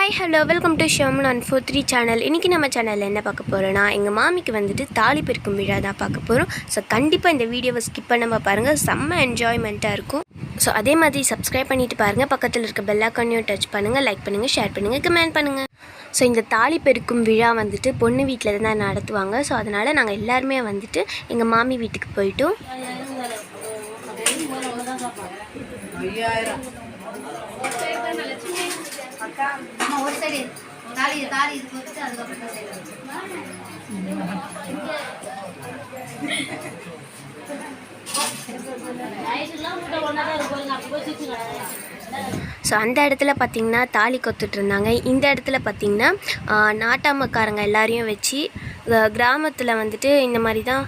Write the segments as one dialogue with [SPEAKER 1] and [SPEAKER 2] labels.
[SPEAKER 1] Hi hello welcome to showman one four three channel இன்றைக்கி நம்ம சேனலில் என்ன பார்க்க போகிறோன்னா எங்கள் மாமிக்கு வந்துட்டு தாலி பெருக்கும் விழா தான் பார்க்க போகிறோம் ஸோ கண்டிப்பாக இந்த வீடியோவை ஸ்கிப் பண்ணாமல் பாருங்கள் செம்ம என்ஜாய்மெண்ட்டாக இருக்கும். ஸோ அதே மாதிரி சப்ஸ்கிரைப் பண்ணிட்டு பாருங்கள் பக்கத்தில் இருக்க பெல்லாக்கானையும் டச் பண்ணுங்கள் லைக் பண்ணுங்கள் ஷேர் பண்ணுங்கள் கமெண்ட் பண்ணுங்கள் ஸோ இந்த தாலி பெருக்கும் விழா வந்துட்டு பொண்ணு வீட்டில் தான் நடத்துவாங்க. ஸோ அதனால் நாங்கள் எல்லாருமே வந்துட்டு எங்கள் மாமி வீட்டுக்கு போயிட்டோம்.
[SPEAKER 2] அம்மா ஒரு சைடு தாலி தாலி அதுக்கப்புறம் சைடு
[SPEAKER 1] ஸோ அந்த இடத்துல பார்த்திங்கன்னா தாலி கொத்துட்டு இருந்தாங்க. இந்த இடத்துல பார்த்திங்கன்னா நாட்டாமக்காரங்க எல்லாரையும் வச்சு கிராமத்தில் வந்துட்டு இந்த மாதிரி தான்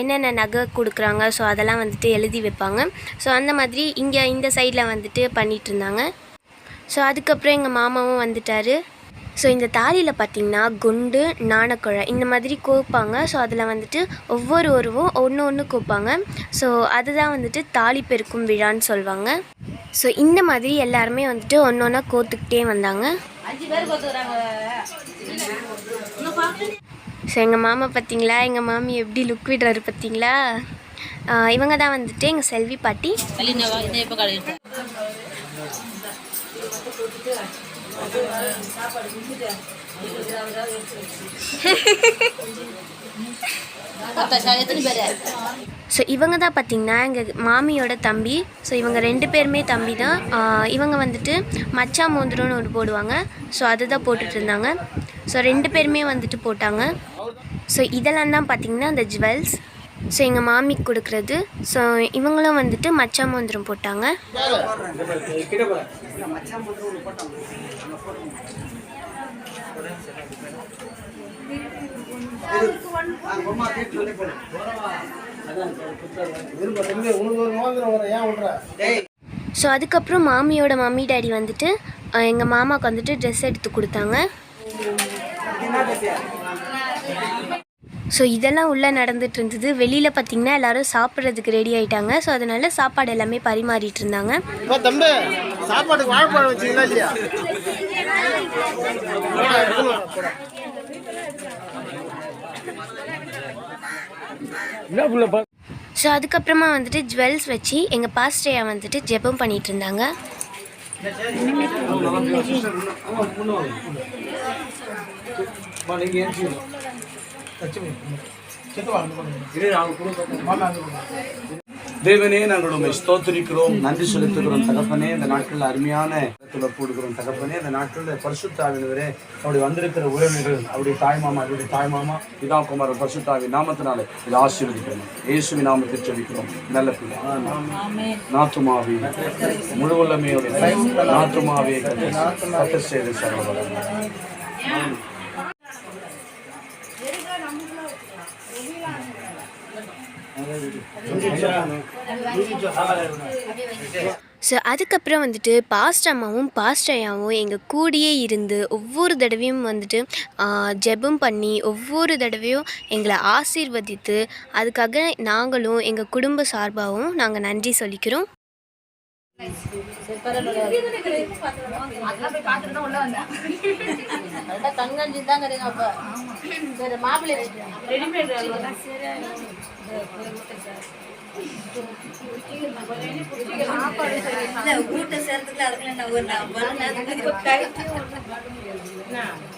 [SPEAKER 1] என்னென்ன நகை கொடுக்குறாங்க ஸோ அதெல்லாம் வந்துட்டு எழுதி வைப்பாங்க. ஸோ அந்த மாதிரி இங்கே இந்த சைடில் வந்துட்டு பண்ணிகிட்டு இருந்தாங்க. ஸோ அதுக்கப்புறம் எங்கள் மாமாவும் வந்துட்டார். ஸோ இந்த தாலியில் பார்த்திங்கன்னா குண்டு நாணக்குழை இந்த மாதிரி கோப்பாங்க. ஸோ அதில் வந்துட்டு ஒவ்வொரு உருவும் ஒன்று ஒன்று கோப்பாங்க. ஸோ அதுதான் வந்துட்டு தாலி பெருக்கும் விழான்னு சொல்லுவாங்க ஸோ இந்த மாதிரி எல்லாருமே வந்துட்டு ஒன்று ஒன்றா கோத்துக்கிட்டே வந்தாங்க. ஸோ எங்கள் மாமா பார்த்தீங்களா எங்கள் மாமி எப்படி லுக் விடுறாரு பார்த்தீங்களா இவங்க தான் வந்துட்டு எங்கள் செல்வி பாட்டி. ஸோ இவங்க தான் பார்த்தீங்கன்னா எங்கள் மாமியோட தம்பி. ஸோ இவங்க ரெண்டு பேருமே தம்பி தான். இவங்க வந்துட்டு மச்சா மோந்திரம்னு ஒன்று போடுவாங்க. ஸோ அதுதான் போட்டுட்டு இருந்தாங்க. ஸோ ரெண்டு பேருமே வந்துட்டு போட்டாங்க. ஸோ இதெல்லாம் தான் பார்த்திங்கன்னா அந்த ஜுவல்ஸ் ஸோ எங்கள் மாமிக்கு கொடுக்குறது ஸோ இவங்களும் வந்துட்டு மச்சா மோந்திரம் போட்டாங்க. ஸோ அதுக்கப்புறம் மாமியோட மம்மி டேடி வந்துட்டு எங்கள் மாமாவுக்கு வந்துட்டு ட்ரெஸ் எடுத்து கொடுத்தாங்க. ஸோ இதெல்லாம் உள்ளே நடந்துட்டு இருந்தது வெளியில் பார்த்தீங்கன்னா எல்லாரும் சாப்பிட்றதுக்கு ரெடி ஆயிட்டாங்க. ஸோ அதனால சாப்பாடு எல்லாமே பரிமாறிட்டு இருந்தாங்க.
[SPEAKER 3] சாப்பாட்டுக்கு வாழைப்பழம் வச்சிங்களா இல்லையா.
[SPEAKER 1] ஸோ அதுக்கப்புறமா வந்துட்டு ஜுவல்ஸ் வச்சு எங்கள் பாஸ்டரையா வந்துட்டு ஜெபம் பண்ணிட்டு இருந்தாங்க.
[SPEAKER 3] செத்து
[SPEAKER 4] தேவனே நாங்கள் உண்மை ஸ்தோத்திரிக்கிறோம். நன்றி செலுத்துகிறோம் தகப்பனே. இந்த நாட்களில் அருமையான இடத்துல போடுகிறோம் தகப்பனே. இந்த நாட்களில் பரிசுத்தாவினவரே அப்படி வந்திருக்கிற உறவினர்கள் அவருடைய தாய்மாமா அவருடைய தாய்மாமா இதா குமாரன் பரிசுத்தாவி நாமத்தினாலே இதை ஆசீர்வதிக்கிறோம். இயேசுவி நாமத்தை செபிக்கிறோம் நல்ல பிள்ளை நாத்துமாவி முழு உள்ளமையோட நாத்துமாவே கத்த செய்து
[SPEAKER 1] ஸோ அதுக்கப்புறம் வந்துட்டு பாஸ்ட் அம்மாவும் பாஸ்ட் ஐயாவும் எங்கள் கூடயே இருந்து ஒவ்வொரு தடவையும் வந்துட்டு ஜெபம் பண்ணி ஒவ்வொரு தடவையும் எங்களை ஆசீர்வதித்து அதுக்காக நாங்களும் எங்கள் குடும்ப சார்பாகவும் நாங்கள் நன்றி சொல்லிக்கிறோம்.
[SPEAKER 2] கண்காட்சி தான் கிடையாது மாப்பிள்ளை சேர்த்துக்கல அதுக்குள்ள நான் ஒரு நான்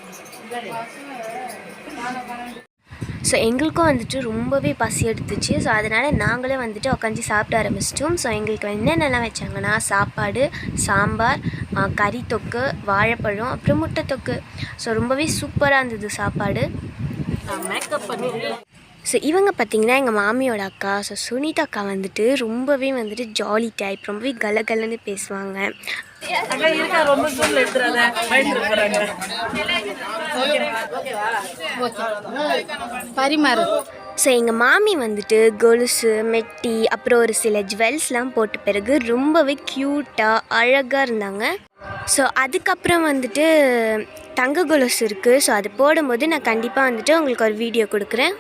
[SPEAKER 1] ஸோ எங்களுக்கும் வந்துட்டு ரொம்பவே பசி எடுத்துச்சு. ஸோ அதனால் நாங்களே வந்துட்டு உட்காந்து சாப்பிட ஆரம்பிச்சிட்டோம். ஸோ எங்களுக்கு என்னென்னலாம் வச்சாங்கன்னா சாப்பாடு சாம்பார் கறி தொக்கு வாழைப்பழம் அப்புறம் முட்டை தொக்கு. ஸோ ரொம்பவே சூப்பராக இருந்தது சாப்பாடு. மேக்கப் பண்ணி ஸோ இவங்க பார்த்தீங்கன்னா எங்கள் மாமியோட அக்கா ஸோ சுனிதா அக்கா வந்துட்டு ரொம்பவே வந்துட்டு ஜாலி டைப் ரொம்பவே கலகலன்னு பேசுவாங்க.
[SPEAKER 2] பரிமாறு.
[SPEAKER 1] ஸோ எங்கள் மாமி வந்துட்டு கொலுசு மெட்டி அப்புறம் ஒரு சில ஜுவல்ஸ்லாம் போட்ட பிறகு ரொம்பவே க்யூட்டாக அழகாக இருந்தாங்க. ஸோ அதுக்கப்புறம் வந்துட்டு தங்க கொலுசு இருக்குது ஸோ அது போடும்போது நான் கண்டிப்பாக வந்துட்டு உங்களுக்கு ஒரு வீடியோ கொடுக்குறேன்.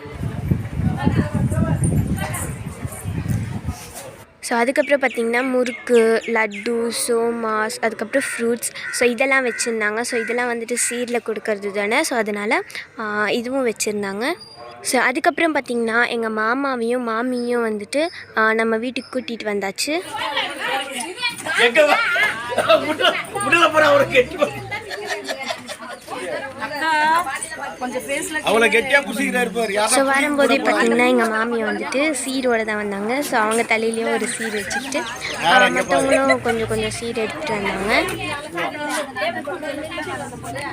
[SPEAKER 1] ஸோ அதுக்கப்புறம் பார்த்திங்கன்னா முறுக்கு லட்டு சோமாஸ் அதுக்கப்புறம் ஃப்ரூட்ஸ் ஸோ இதெல்லாம் வச்சுருந்தாங்க. ஸோ இதெல்லாம் வந்துட்டு சீரில் கொடுக்கறது தானே? ஸோ அதனால் இதுவும் வச்சுருந்தாங்க. ஸோ அதுக்கப்புறம் பார்த்திங்கன்னா எங்கள் மாமாவையும் மாமியும் வந்துட்டு நம்ம வீட்டுக்கு கூட்டிகிட்டு வந்தாச்சு.
[SPEAKER 4] எங்க
[SPEAKER 1] ஸோ வரும்போதே பார்த்தீங்கன்னா எங்கள் மாமி வந்துட்டு சீரோட தான் வந்தாங்க. ஸோ அவங்க தலையிலையும் ஒரு சீர் வச்சுக்கிட்டு மற்றவங்களும் கொஞ்சம் கொஞ்சம் சீர் எடுத்துகிட்டு வந்தாங்க.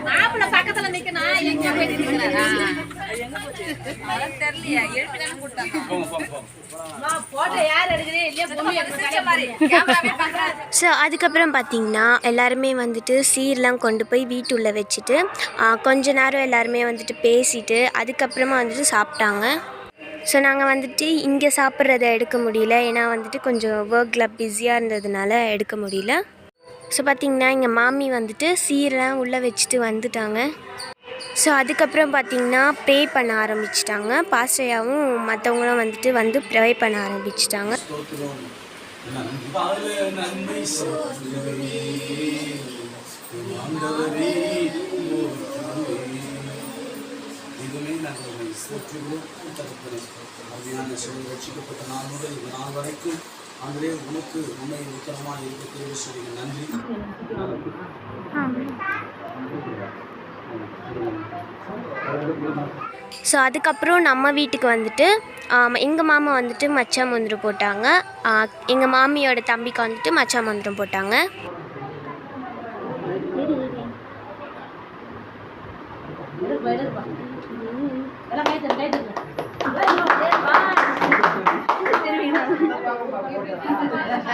[SPEAKER 2] மாப்பிள்ள பக்கத்துல நிக்கணும் எங்க போய் நிக்கிறாரா போட்டோ யார் எடுக்கிறே இல்லையா பொண்ணு எடுக்கிற மாதிரி
[SPEAKER 1] ஸோ அதுக்கப்புறம் பார்த்தீங்கன்னா எல்லாருமே வந்துட்டு சீர்லாம் கொண்டு போய் வீட்டுள்ள வச்சுட்டு கொஞ்ச நேரம் எல்லாருமே வந்துட்டு பேசிட்டு அதுக்கப்புறமா வந்துட்டு சாப்பிட்டாங்க. ஸோ நாங்கள் வந்துட்டு இங்கே சாப்பிட்றத எடுக்க முடியல. ஏன்னா வந்துட்டு கொஞ்சம் ஒர்க்கில் பிஸியாக இருந்ததுனால எடுக்க முடியல. ஸோ பார்த்திங்கன்னா எங்கள் மாமி வந்துட்டு சீரெலாம் உள்ளே வச்சுட்டு வந்துட்டாங்க. ஸோ அதுக்கப்புறம் பார்த்திங்கன்னா ப்ரே பண்ண ஆரம்பிச்சிட்டாங்க. பாஸ்டையாவும் மற்றவங்களும் வந்துட்டு வந்து ப்ரே பண்ண ஆரம்பிச்சிட்டாங்க.
[SPEAKER 4] இதுவே நாங்கள் உம்மை போற்றுகிறோம், தகப்பனே. அருமையான சிலை ரட்சிக்கப்பட்ட நாள் முதல் இந்த நாள் வரைக்கும் ஆண்டவரே உனக்கு உண்மை உத்தரமாக இருக்கிறது சொல்லி நன்றி.
[SPEAKER 1] ஸோ அதுக்கப்புறம் நம்ம வீட்டுக்கு வந்துட்டு எங்கள் மாமா வந்துட்டு மச்சா மந்திரம் போட்டாங்க. எங்கள் மாமியோட தம்பிக்கு வந்துட்டு மச்சா மந்திரம் போட்டாங்க.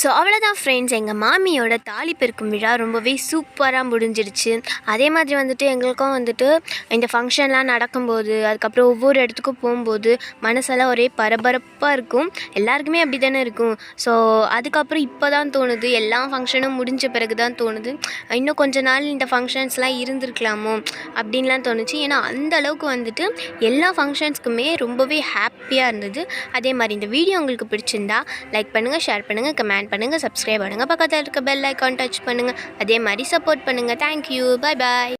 [SPEAKER 1] ஸோ அவ்வளோதான் ஃப்ரெண்ட்ஸ் எங்கள் மாமியோட தாலி பெருக்கும் விழா ரொம்பவே சூப்பராக முடிஞ்சிடுச்சு அதே மாதிரி வந்துட்டு எங்களுக்கும் வந்துட்டு இந்த ஃபங்க்ஷன்லாம் நடக்கும்போது அதுக்கப்புறம் ஒவ்வொரு இடத்துக்கும் போகும்போது மனசெல்லாம் ஒரே பரபரப்பாக இருக்கும். எல்லாருக்குமே அப்படி தானே இருக்கும். ஸோ அதுக்கப்புறம் இப்போ தான் தோணுது. எல்லா ஃபங்க்ஷனும் முடிஞ்ச பிறகு தான் தோணுது. இன்னும் கொஞ்ச நாள் இந்த ஃபங்க்ஷன்ஸ்லாம் இருந்திருக்கலாமோ அப்படின்லாம் தோணுச்சு. ஏன்னா அந்த அளவுக்கு வந்துட்டு எல்லா ஃபங்க்ஷன்ஸ்க்குமே ரொம்பவே ஹாப்பியாக இருந்தது. அதே மாதிரி இந்த வீடியோ உங்களுக்கு பிடிச்சிருந்தா லைக் பண்ணுங்கள் ஷேர் பண்ணுங்கள் கமெண்ட் பண்ணுங்கள் சப்ஸ்கிரைப் பண்ணுங்கள் பக்கத்தில் இருக்க பெல் ஐக்கான் டச் பண்ணுங்கள் அதே மாதிரி சப்போர்ட் பண்ணுங்கள் தேங்க்யூ பாய் பாய்